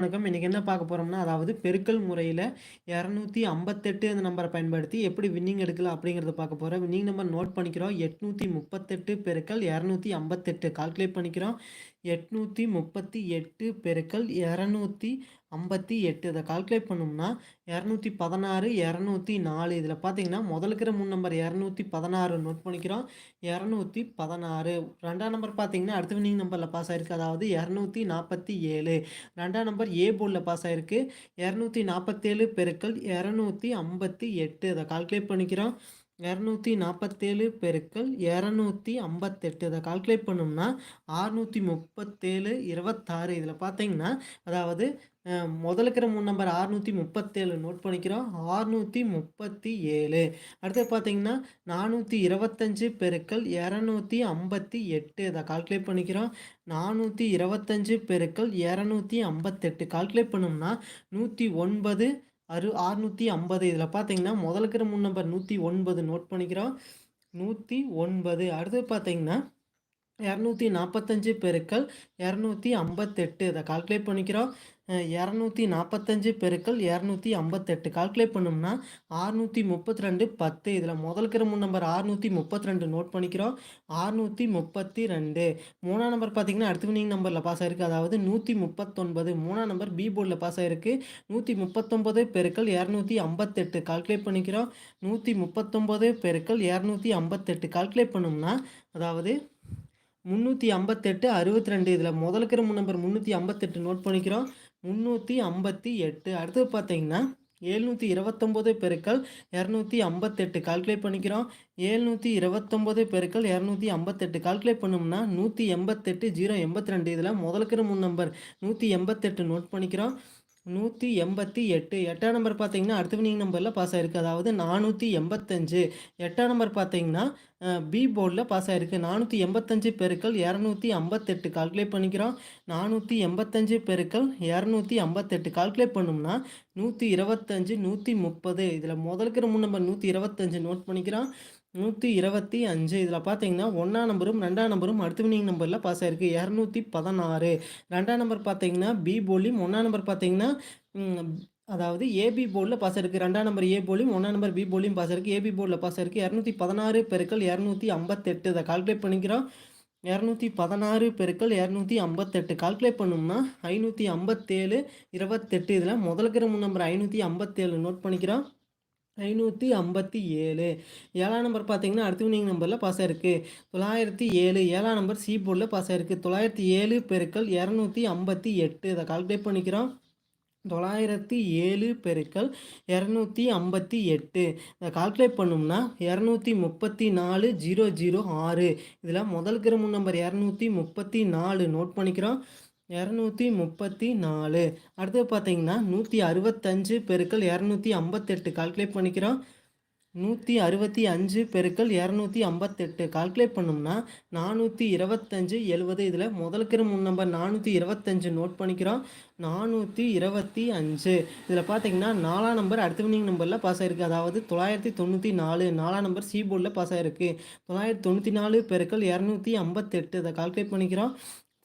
வணக்கம். இன்றைக்கி என்ன பார்க்க போகிறோம்னா அதாவது பெருக்கல் முறையில் இரநூத்தி ஐம்பத்தெட்டு அந்த நம்பரை பயன்படுத்தி எப்படி வின்னிங் எடுக்கலாம் அப்படிங்கிறத பார்க்க போகிறோம் வின்னிங் நம்பர் நோட் பண்ணிக்கிறோம். எட்நூற்றி முப்பத்தெட்டு பெருக்கல் இரநூத்தி ஐம்பத்தெட்டு. கால்குலேட் பண்ணிக்கிறோம். எட்நூற்றி முப்பத்தி எட்டு பெருக்கல் இரநூத்தி ஐம்பத்தி எட்டு. இதை கால்குலேட் பண்ணோம்னா இரநூத்தி பதினாறு இரநூத்தி நாலு. இதில் பார்த்தீங்கன்னா முதல் இருக்கிற மூணு நம்பர் இரநூத்தி பதினாறு நோட் பண்ணிக்கிறோம். இரநூத்தி பதினாறு. ரெண்டாம் நம்பர் பார்த்தீங்கன்னா அடுத்த வினிங் நம்பரில் பாஸ் ஆயிருக்கு. அதாவது இரநூத்தி நாற்பத்தி ஏழு. ரெண்டாம் நம்பர் ஏ போர்டில் பாஸ் ஆயிருக்கு. இரநூத்தி நாற்பத்தேழு பெருக்கல் இரநூத்தி ஐம்பத்தி எட்டு. இதை கால்குலேட் பண்ணிக்கிறோம். இரநூத்தி நாற்பத்தேழு பெருக்கள் இரநூத்தி ஐம்பத்தெட்டு. இதை கால்குலேட் பண்ணோம்னா ஆறுநூற்றி முப்பத்தேழு இருபத்தாறு. இதில் பார்த்தீங்கன்னா அதாவது முதல் இருக்கிற மூணு நம்பர் ஆறுநூற்றி முப்பத்தேழு நோட் பண்ணிக்கிறோம். ஆறுநூற்றி முப்பத்தி ஏழு. அடுத்து பார்த்தீங்கன்னா நானூற்றி இருபத்தஞ்சு பெருக்கள் இரநூத்தி ஐம்பத்தி எட்டு. இதை கால்குலேட் பண்ணிக்கிறோம். நானூற்றி இருபத்தஞ்சு பெருக்கள் இரநூத்தி ஐம்பத்தெட்டு. கால்குலேட் பண்ணோம்னா நூற்றி ஒன்பது அறு அறுநூற்றி ஐம்பது. இதில் பார்த்தீங்கன்னா முதலுக்கிற முன் நம்பர் நூற்றி ஒன்பது. நோட் பண்ணிக்கிறோம். நூற்றி ஒன்பது. அடுத்து பார்த்தீங்கன்னா இரநூத்தி நாற்பத்தஞ்சு பெருக்கள் இரநூத்தி ஐம்பத்தெட்டு. இதை கால்குலேட் பண்ணிக்கிறோம். இரநூத்தி நாற்பத்தஞ்சு பெருக்கள் இரநூத்தி ஐம்பத்தெட்டு. கால்குலேட் பண்ணோம்னா ஆறுநூற்றி முப்பத்தி ரெண்டு பத்து. இதில் முதல் கிரம நம்பர் ஆறுநூற்றி முப்பத்தி ரெண்டு நோட் பண்ணிக்கிறோம். ஆறுநூற்றி முப்பத்தி ரெண்டு மூணாம் நம்பர் பார்த்தீங்கன்னா அடுத்த வினிங் நம்பரில் பாஸ் ஆயிருக்கு. அதாவது நூற்றி முப்பத்தொன்பது. மூணாம் நம்பர் பி போர்டில் பாஸ் ஆயிருக்கு. நூற்றி முப்பத்தொன்பது பெருக்கள் இரநூத்தி ஐம்பத்தெட்டு. கால்குலேட் பண்ணிக்கிறோம். நூற்றி முப்பத்தொம்பது பெருக்கள் இரநூத்தி ஐம்பத்தெட்டு. கால்குலேட் பண்ணோம்னா அதாவது முந்நூற்றி ஐம்பத்தெட்டு அறுபத்தி ரெண்டு இதில் முதலுக்கிற நம்பர் முந்நூற்றி ஐம்பத்தெட்டு நோட் பண்ணிக்கிறோம். முந்நூற்றி ஐம்பத்தி எட்டு. அடுத்து பார்த்தீங்கன்னா ஏழ்நூற்றி இருபத்தொம்போது பெருக்கள் இரநூத்தி ஐம்பத்தெட்டு கால்குலேட் பண்ணிக்கிறோம். ஏழ்நூற்றி இருபத்தொம்போது பெருக்கள் இரநூத்தி ஐம்பத்தெட்டு கால்குலேட் பண்ணோம்னா நூற்றி எண்பத்தெட்டு ஜீரோ எண்பத்தி ரெண்டு இதில் முதலுக்கிற முன் நம்பர் நூற்றி எண்பத்தெட்டு நோட் பண்ணிக்கிறோம். நூற்றி எண்பத்தி எட்டு. எட்டாம் நம்பர் பார்த்தீங்கன்னா அடுத்த வினிங் நம்பரில் பாஸ் ஆகிருக்கு அதாவது நானூற்றி எண்பத்தஞ்சு எட்டாம் நம்பர் பார்த்தீங்கன்னா பி போர்டில் பாஸ் ஆகிருக்கு நானூற்றி எண்பத்தஞ்சு பெருக்கள் இரநூத்தி ஐம்பத்தெட்டு கால்குலேட் பண்ணிக்கிறோம். நானூற்றி எண்பத்தஞ்சு பெருக்கள் இரநூத்தி ஐம்பத்தெட்டு கால்குலேட் பண்ணோம்னா நூற்றி இருபத்தஞ்சு நூற்றி முப்பது. இதில் முதலுக்கு மூணு நம்பர் நூற்றி இருபத்தஞ்சு நோட் பண்ணிக்கிறோம். நூற்றி இருபத்தி அஞ்சு. இதில் பார்த்தீங்கன்னா ஒன்றாம் நம்பரும் ரெண்டாம் நம்பரும் அடுத்த வினிங் நம்பரில் பாஸ் ஆயிருக்கு. இரநூத்தி பதினாறு. ரெண்டாம் நம்பர் பார்த்தீங்கன்னா பி போலியும் ஒன்றாம் நம்பர் பார்த்தீங்கன்னா அதாவது ஏபி போர்டில் பாஸ் இருக்குது ரெண்டாம் நம்பர் ஏ போலியும் ஒன்றாம் நம்பர் பி போலியும் பாஸ் இருக்குது ஏபி போர்டில் பாஸ் இருக்குது இரநூத்தி பதினாறு பெருக்கள் இரநூத்தி ஐம்பத்தெட்டு. இதை கால்குலேட் பண்ணிக்கிறோம். இரநூத்தி பதினாறு பெருக்கள் இரநூத்தி ஐம்பத்தெட்டு. கால்குலேட் பண்ணோம்னா ஐநூற்றி ஐம்பத்தேழு இருபத்தெட்டு. இதில் முதலுக்கிற நம்பர் ஐநூற்றி ஐம்பத்தேழு. நோட் பண்ணிக்கிறோம். ஐநூற்றி ஐம்பத்தி ஏழு. ஏழாம் நம்பர் பார்த்தீங்கன்னா அடுத்த வினிங் நம்பரில் பாஸ் ஆயிருக்கு தொள்ளாயிரத்தி ஏழு ஏழாம் நம்பர் சி போர்டில் பாஸ் ஆயிருக்கு தொள்ளாயிரத்தி ஏழு பெருக்கள் இரநூத்தி ஐம்பத்தி எட்டு. இதை கால்குலேட் பண்ணிக்கிறோம். தொள்ளாயிரத்தி ஏழு பெருக்கள் இரநூத்தி ஐம்பத்தி எட்டு. இதை கால்குலேட் பண்ணோம்னா இரநூத்தி முப்பத்தி நாலு ஜீரோ ஜீரோ ஆறு. இதில் முதல் கிரம நம்பர் இரநூத்தி முப்பத்தி நாலு. நோட் பண்ணிக்கிறோம். இரநூத்தி முப்பத்தி நாலு. அடுத்து பார்த்தீங்கன்னா நூற்றி அறுபத்தஞ்சு பெருக்கள் இரநூத்தி ஐம்பத்தெட்டு கால்குலேட் பண்ணிக்கிறோம். நூற்றி அறுபத்தி அஞ்சு பெருக்கள் இரநூத்தி ஐம்பத்தெட்டு கால்குலேட் பண்ணோம்னா நானூற்றி இருபத்தஞ்சு எழுபது இதில் முதலுக்கிற முன் நம்பர் நானூற்றி இருபத்தஞ்சு நோட் பண்ணிக்கிறோம். நானூற்றி இருபத்தி அஞ்சு. இதில் பார்த்தீங்கன்னா நாலாம் நம்பர் அடுத்த வினிங் நம்பரில் பாஸ் ஆகிருக்கு அதாவது தொள்ளாயிரத்தி தொண்ணூற்றி நாலு நாலாம் நம்பர் சி போர்டில் பாஸ் ஆகிருக்கு தொள்ளாயிரத்தி தொண்ணூற்றி நாலு பெருக்கள் இரநூத்தி ஐம்பத்தெட்டு இதை கால்குலேட் பண்ணிக்கிறோம்.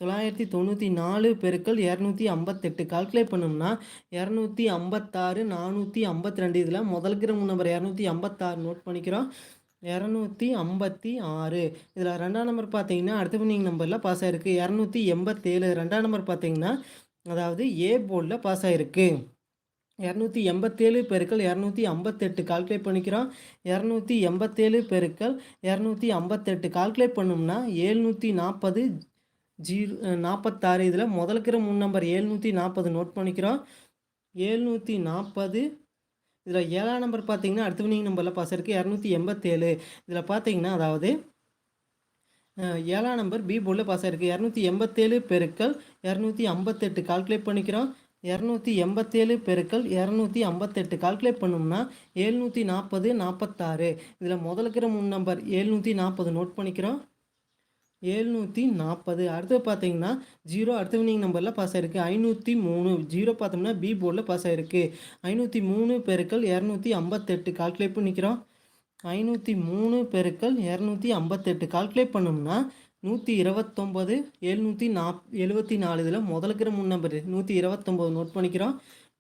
தொள்ளாயிரத்தி தொண்ணூற்றி நாலு பெருக்கள் இரநூத்தி ஐம்பத்தெட்டு. கால்குலேட் பண்ணோம்னா இரநூத்தி ஐம்பத்தாறு நானூற்றி ஐம்பத்தி ரெண்டு. இதில் முதல் கிரம நம்பர் இரநூத்தி ஐம்பத்தாறு நோட் பண்ணிக்கிறோம். இரநூத்தி ஐம்பத்தி ஆறு. இதில் ரெண்டாம் நம்பர் பார்த்தீங்கன்னா அடுத்த வினிங் நம்பரில் பாஸ் ஆகிருக்கு இரநூத்தி எண்பத்தேழு. ரெண்டாம் நம்பர் பார்த்தீங்கன்னா அதாவது ஏ போர்டில் பாஸ் ஆகிருக்கு இரநூத்தி எண்பத்தேழு பெருக்கள் இரநூத்தி ஐம்பத்தெட்டு. கால்குலேட் பண்ணிக்கிறோம். இரநூத்தி எண்பத்தேழு பெருக்கள் இரநூத்தி ஐம்பத்தெட்டு. கால்குலேட் பண்ணோம்னா ஏழ்நூற்றி நாற்பது ஜீரோ நாற்பத்தாறு இதில் முதலுக்கிற முன் நம்பர் ஏழ்நூற்றி நாற்பது நோட் பண்ணிக்கிறோம். ஏழ்நூற்றி நாற்பது இதில் ஏழாம் நம்பர் பார்த்தீங்கன்னா அடுத்த வினிங் நம்பரில் பாஸ் இருக்குது இரநூத்தி எண்பத்தேழு. இதில் பார்த்தீங்கன்னா அதாவது ஏழாம் நம்பர் பி போர்டில் பாஸ் ஆயிருக்கு. இரநூத்தி எண்பத்தேழு பெருக்கள் இரநூத்தி ஐம்பத்தெட்டு கால்குலேட் பண்ணிக்கிறோம். இரநூத்தி எண்பத்தேழு பெருக்கள் இரநூத்தி ஐம்பத்தெட்டு கால்குலேட் பண்ணோம்னா ஏழ்நூற்றி நாற்பது நாற்பத்தாறு இதில் முதலுக்கிற முன் நம்பர் ஏழ்நூற்றி நாற்பது நோட் பண்ணிக்கிறோம். ஏழ்நூற்றி நாற்பது அடுத்து பார்த்தீங்கன்னா ஜீரோ அடுத்த வினிங் நம்பரில் பாஸ் ஆயிருக்கு. ஐநூற்றி மூணு. ஜீரோ பார்த்தோம்னா பி போர்டில் பாஸ் ஆயிருக்கு. ஐநூற்றி மூணு பெருக்கள் இரநூத்தி ஐம்பத்தெட்டு. கால்குலேட் பண்ணிக்கிறோம் ஐநூற்றி மூணு பெருக்கள் இரநூத்தி ஐம்பத்தெட்டு. கால்குலேட் பண்ணோம்னா நூற்றி இருபத்தொம்பது எழுநூற்றி நாப் எழுபத்தி நாலு. இதில் முதலுக்கிற முன் நம்பர் நூற்றி இருபத்தொம்போது நோட் பண்ணிக்கிறோம்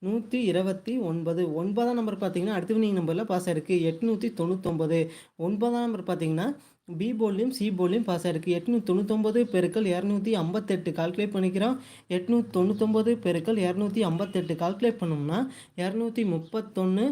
நூற்றி இருபத்தி ஒன்பது. ஒன்பதாம் நம்பர் பார்த்தீங்கன்னா அடுத்த வினிங் நம்பரில் பாஸ் ஆயிருக்கு. எட்நூற்றி தொண்ணூத்தொம்பது. ஒன்பதாம் நம்பர் பார்த்தீங்கன்னா பி போல்லையும் சி போல்லையும் பாஸ் ஆயிருக்கு. எட்நூற்றி தொண்ணூத்தொம்பது பெருக்கள் இரநூத்தி ஐம்பத்தெட்டு கால்குலேட் பண்ணிக்கிறோம். எட்நூற்றி தொண்ணூத்தொம்பது பெருக்கள் இரநூத்தி ஐம்பத்தெட்டு கால்குலேட் பண்ணோம்னா இரநூத்தி முப்பத்தொன்று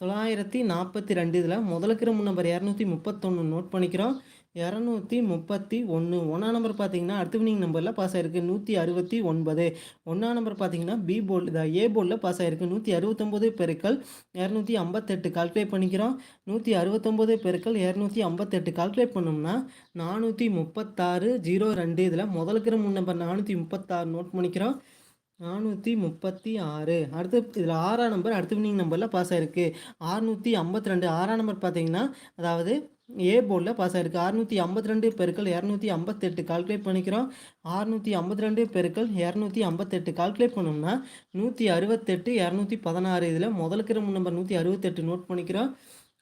தொள்ளாயிரத்தி நாற்பத்தி ரெண்டு இதில் முதலுக்கிற நம்பர் இரநூத்தி முப்பத்தொன்று நோட் பண்ணிக்கிறோம். இரநூத்தி முப்பத்தி ஒன்று ஒன்றாம் நம்பர் பார்த்தீங்கன்னா அடுத்த வினிங் நம்பரில் பாஸ் ஆயிருக்கு நூற்றி அறுபத்தி ஒன்பது. ஒன்றாம் நம்பர் பார்த்தீங்கன்னா பி போல் இதாக ஏ போலில் பாஸ் ஆயிருக்கு நூற்றி அறுபத்தொம்போது பெருக்கள் இரநூத்தி ஐம்பத்தெட்டு. கால்குலேட் பண்ணிக்கிறோம். நூற்றி அறுபத்தொம்போது பெருக்கள் இரநூத்தி ஐம்பத்தெட்டு. கால்குலேட் பண்ணோம்னா நானூற்றி முப்பத்தாறு ஜீரோ ரெண்டு. இதில் முதலுக்கிற முன் நம்பர் நானூற்றி முப்பத்தாறு நோட் பண்ணிக்கிறோம். நானூற்றி முப்பத்தி ஆறு. அடுத்து இதில் ஆறாம் நம்பர் அடுத்த வினிங் நம்பரில் பாஸ் ஆயிருக்கு. ஆறுநூற்றி ஐம்பத்தி ரெண்டு. ஆறாம் நம்பர் பார்த்தீங்கன்னா அதாவது ஏ போர்டில் பாஸ் ஆயிருக்கு. அறுநூற்றி ஐம்பத்தி ரெண்டு பெருக்கள் இரநூத்தி ஐம்பத்தெட்டு கால்குலேட் பண்ணிக்கிறோம். அறுநூற்றி ஐம்பத்தி ரெண்டு பெருக்கள் இரநூத்தி ஐம்பத்தெட்டு கால்குலேட் பண்ணோம்னா நூற்றி அறுபத்தெட்டு இரநூத்தி பதினாறு இதில் முதலுக்கிற நம்பர் நூற்றி அறுபத்தெட்டு நோட் பண்ணிக்கிறோம்.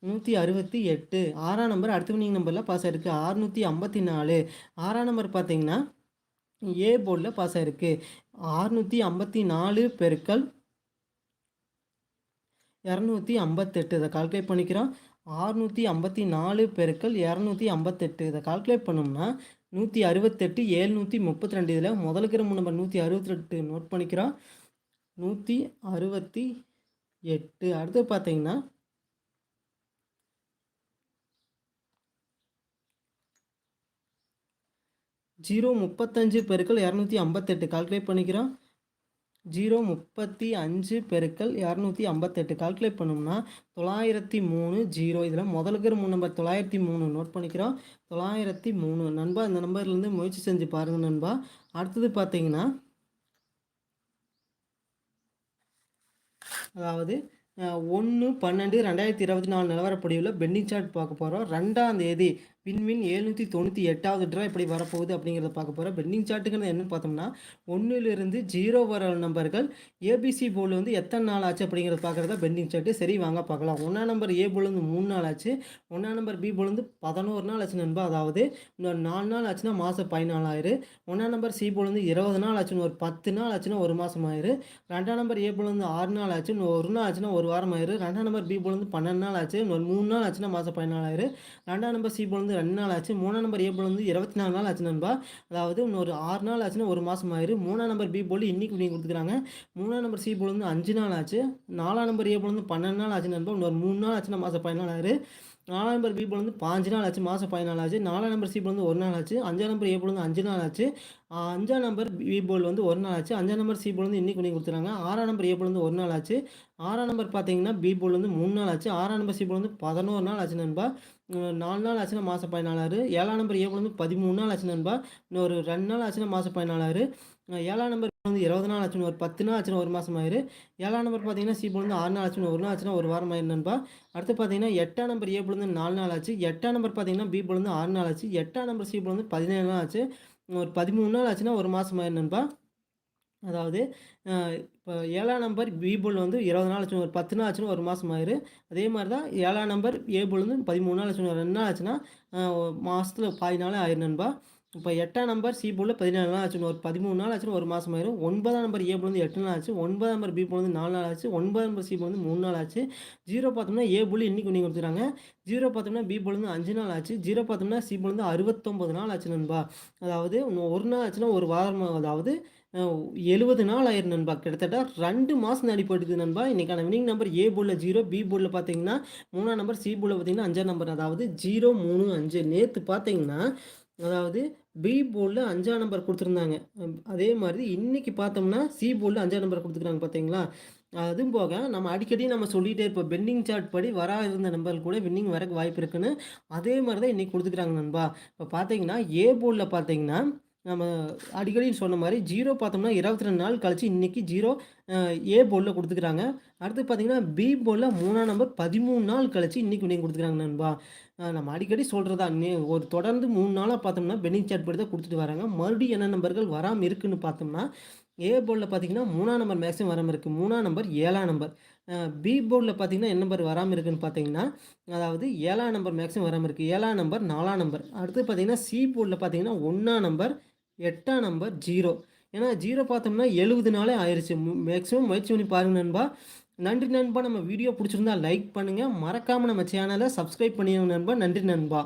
நூற்றி அறுபத்தி எட்டு. ஆறாம் நம்பர் அடுத்த வினிங் நம்பரில் பாஸ் ஆயிருக்கு. அறுநூற்றி ஐம்பத்தி நாலு. ஆறாம் நம்பர் பார்த்தீங்கன்னா ஏ போர்டில் பாஸ் ஆயிருக்கு. அறுநூற்றி ஐம்பத்தி நாலு பெருக்கள் இரநூத்தி ஐம்பத்தெட்டு இதை கால்குலேட் பண்ணிக்கிறோம். ஆறுநூற்றி ஐம்பத்தி நாலு பெருக்கள் இரநூத்தி ஐம்பத்தெட்டு. இதை கால்குலேட் பண்ணோம்னா நூற்றி அறுபத்தெட்டு ஏழ்நூற்றி முப்பத்தி ரெண்டு. இதில் முதலுக்கிற நம்பர் நூற்றி அறுபத்தெட்டு நோட் பண்ணிக்கிறோம். நூற்றி அறுபத்தி எட்டு. அடுத்து பார்த்தீங்கன்னா ஜீரோ முப்பத்தஞ்சு பெருக்கள் இரநூத்தி ஐம்பத்தெட்டு. கால்குலேட் பண்ணிக்கிறோம். ஜீரோ முப்பத்தி அஞ்சு பெருக்கள் இரநூத்தி ஐம்பத்தெட்டு. கால்குலேட் பண்ணோம்னா தொள்ளாயிரத்தி மூணு ஜீரோ. இதில் முதலுக்கிற மூணு நம்பர் தொள்ளாயிரத்தி மூணு. நோட் பண்ணிக்கிறோம். தொள்ளாயிரத்தி மூணு. நண்பா இந்த நம்பர்லேருந்து முயற்சி செஞ்சு பாருங்கள் நண்பா. அடுத்தது பார்த்தீங்கன்னா அதாவது ஒன்று பன்னெண்டு ரெண்டாயிரத்தி இருபத்தி நாலு நிலவரப்படியில் பெண்டிங் சார்ட் பார்க்க போகிறோம் ரெண்டாம் தேதி விண்வின் எழுநூற்றி தொண்ணூற்றி எட்டாவது ட்ரா இப்படி வரப்போகுது அப்படிங்கிறத பார்க்க போகிறோம் பெண்டிங் சார்ட்டுங்கிறது என்னென்னு பார்த்தோம்னா ஒன்றிலிருந்து ஜீரோ வர நம்பர்கள் ஏபிசி போல் வந்து எத்தனை நாள் ஆச்சு அப்படிங்கிறத பார்க்குறதா பெண்டிங் சார்ட்டு சரி வாங்க பார்க்கலாம். ஒன்றாம் நம்பர் ஏ போல் வந்து மூணு நாள் ஆச்சு. ஒன்றாம் நம்பர் பி போல் வந்து பதினோரு நாள் ஆச்சு நண்பா. அதாவது இன்னொரு நாலு நாள் ஆச்சுன்னா மாதம் பதினாலாயிரம் ஒன்றாம் நம்பர் சி போல் வந்து இருபது நாள் ஆச்சுன்னு ஒரு பத்து நாள் ஆச்சுன்னா ஒரு மாதம் ஆயிரு. ரெண்டாம் நம்பர் ஏ போல் வந்து ஆறு நாள் ஆச்சு ஒரு நாள் ஆச்சுன்னா ஒரு வாரம் ஆயிரு. ரெண்டாம் நம்பர் பி போல் வந்து பன்னெண்டு நாள் ஆச்சு ஒரு மூணு நாள் ஆச்சுன்னா மாதம் பதினாலாயிரு ரெண்டாம் நம்பர் சி போல் வந்து ரெண்டு நாள் ஆச்சு மூணாம் நம்பர் ஏ போல் வந்து இருபத்தி நாலு நாள் ஆச்சு நண்பா அதாவது இன்னொரு ஆறு நாள் ஆச்சுன்னா ஒரு மாதம் ஆயிரு மூணாம் நம்பர் பி போல் இன்றைக்கி நீங்கள் கொடுத்துக்கிறாங்க மூணாம் நம்பர் சி போல் வந்து அஞ்சு நாள் ஆச்சு நாலாம் நம்பர் ஏ போல் வந்து பன்னெண்டு நாள் ஆச்சு நண்பா இன்னொரு மூணு நாள் ஆச்சுன்னா மாதம் பதினாலு ஆயிரு நாலாம் நம்பர் பி போல் வந்து பாஞ்சு நாள் ஆச்சு மாதம் பதினாலு ஆச்சு நாலாம் நம்பர் சி போல் வந்து ஒரு நாள் ஆச்சு அஞ்சாம் நம்பர் ஏ போல் வந்து அஞ்சு நாள் ஆச்சு அஞ்சாம் நம்பர் பி போல் வந்து ஒரு நாள் ஆச்சு அஞ்சாம் நம்பர் சி போல் வந்து இன்னைக்கு நீங்கள் கொடுத்துருக்காங்க ஆறாம் நம்பர் ஏ போல் வந்து ஒரு நாள் ஆச்சு ஆறாம் நம்பர் பார்த்தீங்கன்னா பி போல் வந்து மூணு நாள் ஆச்சு ஆறாம் நம்பர் சி போல் வந்து பதினோரு நாள் ஆச்சு நண்பா நாலு நாள் ஆச்சுன்னா மாதம் பதினாலாறு ஏழாம் நம்பர் ஏ வந்து பதிமூணு நாள் ஆச்சு நண்பா. ஒரு ரெண்டு நாள் ஆச்சுன்னா மாதம் பதினாலாறு. ஏழாம் நம்பர் வந்து இருபது நாள் ஆச்சுன்னு ஒரு பத்து நாள் ஆச்சுன்னா ஒரு மாதம் ஆயிரு. ஏழாம் நம்பர் பார்த்தீங்கன்னா சி ஆறு நாள் ஆச்சுன்னு ஒரு நாள் ஆச்சுன்னா ஒரு வாரம் ஆயிரு நண்பா. அடுத்து பார்த்தீங்கன்னா எட்டாம் நம்பர் ஏ போல் நாலு நாள் ஆச்சு. எட்டாம் நம்பர் பார்த்தீங்கன்னா பி போல் ஆறு நாள் ஆச்சு. எட்டாம் நம்பர் சி போல் வந்து பதினேழு நாள் ஆச்சு. ஒரு பதிமூணு நாள் ஆச்சுன்னா ஒரு மாதம் ஆயிரு நண்பா. அதாவது இப்போ ஏழாம் நம்பர் பி வந்து இருபது நாள் ஆச்சுன்னு ஒரு பத்து நாள் ஆச்சுன்னு ஒரு மாதம் ஆயிரு. அதே மாதிரி தான் ஏழாம் நம்பர் ஏ வந்து பதிமூணு நாள் ஆச்சுன்னு ரெண்டு நாள் ஆச்சுன்னா மாதத்தில் பாதி நாளே ஆயிரு நண்பா. இப்போ எட்டாம் நம்பர் சி போல் பதினேழு நாள் ஆச்சுன்னு ஒரு பதிமூணு நாள் ஆச்சுன்னு ஒரு மாதம் ஆயிரும் ஒன்பதாம் நம்பர் ஏ வந்து எட்டு நாள் ஆச்சு. ஒன்பதாம் நம்பர் பி வந்து நாலு நாள் ஆச்சு. ஒன்பதாம் நம்பர் சி வந்து மூணு நாள் ஆச்சு. ஜீரோ பார்த்தோம்னா ஏ இன்னைக்கு நீங்கள் கொடுத்துருக்காங்க. ஜீரோ பார்த்தோம்னா பி வந்து அஞ்சு நாள் ஆச்சு. ஜீரோ பார்த்தோம்னா சி வந்து அறுபத்தொம்பது நாள் ஆச்சு நண்பா. அதாவது ஒரு நாள் ஆச்சுன்னா ஒரு வாரம் அதாவது எழுபது நாள் ஆயிரம் நண்பா. கிட்டத்தட்ட ரெண்டு மாதம் நாடி நண்பா. இன்றைக்கான வினிங் நம்பர் ஏ போர்டில் ஜீரோ பி போர்டில் பார்த்தீங்கன்னா மூணாம் நம்பர் சி போர்டில் பார்த்தீங்கன்னா அஞ்சாம் நம்பர் அதாவது ஜீரோ மூணு அஞ்சு. நேற்று பார்த்தீங்கன்னா அதாவது பி போர்டில் அஞ்சாம் நம்பர் கொடுத்துருந்தாங்க. அதே மாதிரி இன்றைக்கி பார்த்தோம்னா சி போர்டில் அஞ்சாம் நம்பர் கொடுத்துருக்காங்க பார்த்தீங்களா அதுவும் போக நம்ம அடிக்கடி நம்ம சொல்லிகிட்டே இருப்போம். பெண்டிங் சார்ட் படி வரா இருந்த நம்பர் கூட வின்னிங் வரக்கு வாய்ப்பு இருக்குன்னு. அதே மாதிரி தான் இன்றைக்கி கொடுத்துக்கிறாங்க நண்பா. இப்போ பார்த்தீங்கன்னா ஏ போர்டில் பார்த்தீங்கன்னா நம்ம அடிக்கடி சொன்ன மாதிரி ஜீரோ பார்த்தோம்னா இருபத்தி ரெண்டு நாள் கழிச்சு இன்றைக்கி ஜீரோ ஏ போலில் கொடுத்துக்கிறாங்க. அடுத்து பார்த்தீங்கன்னா பி போர்டில் மூணாம் நம்பர் பதிமூணு நாள் கழிச்சு இன்றைக்கி நீங்கள் கொடுத்துக்கிறாங்க நண்பா. நம்ம அடிக்கடி சொல்கிறதா ஒரு தொடர்ந்து மூணு நாளாக பார்த்தோம்னா பெனிங் சாட் படி தான் கொடுத்துட்டு வராங்க. மறுபடியும் என்ன நம்பர்கள் வராமல் இருக்குன்னு பார்த்தோம்னா ஏ போர்டில் பார்த்தீங்கன்னா மூணாம் நம்பர் மேக்ஸிமம் வராமல் இருக்குது மூணாம் நம்பர் ஏழாம் நம்பர். பி போர்டில் பார்த்தீங்கன்னா என்ன நம்பர் வராமல் இருக்குன்னு பார்த்தீங்கன்னா அதாவது ஏழாம் நம்பர் மேக்ஸிமம் வராமல் இருக்குது ஏழாம் நம்பர் நாலாம் நம்பர். அடுத்து பார்த்தீங்கன்னா சி போர்டில் பார்த்தீங்கன்னா ஒன்றாம் நம்பர் எட்டாம் நம்பர் ஜீரோ ஏன்னா ஜீரோ பார்த்தோம்னா எழுபது நாளே ஆயிடுச்சு மேக்ஸிமம் முயற்சி பண்ணி பாருங்க நண்பா. நன்றி நண்பா. நம்ம வீடியோ பிடிச்சிருந்தா லைக் பண்ணுங்கள் மறக்காமல் நம்ம சேனலை சப்ஸ்கிரைப் பண்ணிடுங்க நண்பா. நன்றி நண்பா.